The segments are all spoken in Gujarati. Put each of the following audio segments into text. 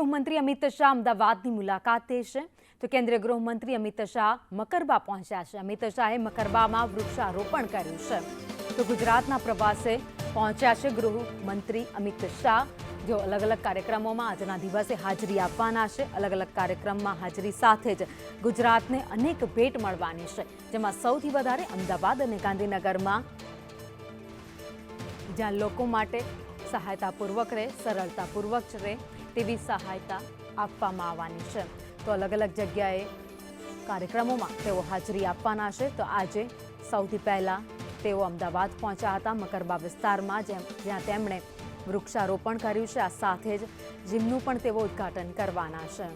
ગૃહમંત્રી અમિત શાહ અમદાવાદની મુલાકાતે છે. તો કેન્દ્રીય ગૃહમંત્રી અમિત શાહ મકરબા પહોંચ્યા છે. અમિત શાહે મકરબામાં વૃક્ષારોપણ કર્યું છે. તો ગુજરાતના પ્રવાસે પહોંચ્યા છે ગૃહમંત્રી અમિત શાહ. જેઓ અલગ અલગ કાર્યક્રમોમાં આજના દિવસે હાજરી આપવાના છે. અલગ અલગ કાર્યક્રમમાં હાજરી સાથે જ ગુજરાતને અનેક ભેટ મળવાની છે. જેમાં સૌથી વધારે અમદાવાદ અને ગાંધીનગરમાં જ્યાં લોકો માટે સહાયતાપૂર્વક રહે, સરળતાપૂર્વક રહે. તેવી સહાયતા આપવામાં આવવાની છે. તો અલગ અલગ જગ્યાએ કાર્યક્રમોમાં તેઓ હાજરી આપવાના છે. તો આજે સૌથી પહેલાં તેઓ અમદાવાદ પહોંચ્યા હતા મકરબા વિસ્તારમાં જ્યાં તેમણે વૃક્ષારોપણ કર્યું છે. આ સાથે જ જીમનું પણ તેઓ ઉદ્ઘાટન કરવાના છે.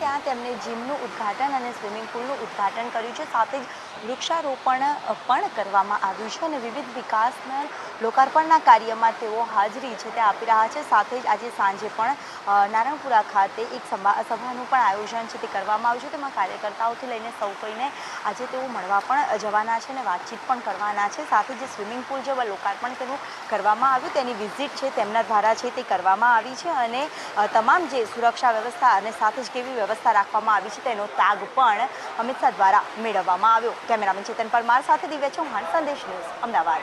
ત્યાં તેમણે જીમનું ઉદ્ઘાટન અને સ્વિમિંગ પુલનું ઉદ્ઘાટન કર્યું છે. સાથે જ વૃક્ષારોપણ પણ કરવામાં આવ્યું છે અને વિવિધ વિકાસના લોકાર્પણના કાર્યમાં તેઓ હાજરી છે, તે આપી રહ્યા છે. સાથે જ આજે સાંજે પણ નારણપુરા ખાતે એક સભા સભાનું પણ આયોજન છે, તે કરવામાં આવ્યું છે. તેમાં કાર્યકર્તાઓથી લઈને સૌ કોઈને આજે તેઓ મળવા પણ જવાના છે અને વાતચીત પણ કરવાના છે. સાથે જે સ્વિમિંગ પુલ જે લોકાર્પણ તેનું કરવામાં આવ્યું. તેની વિઝિટ છે, તેમના દ્વારા છે, તે કરવામાં આવી છે અને તમામ જે સુરક્ષા વ્યવસ્થા અને સાથે જ કેવી વ્યવસ્થા રાખવામાં આવી છે, તેનો તાગ પણ અમિત શાહ દ્વારા મેળવવામાં આવ્યો. કેમેરામેન ચેતન પરમાર સાથે દિવ્ય ચૌહાણ, સંદેશ ન્યૂઝ, અમદાવાદ.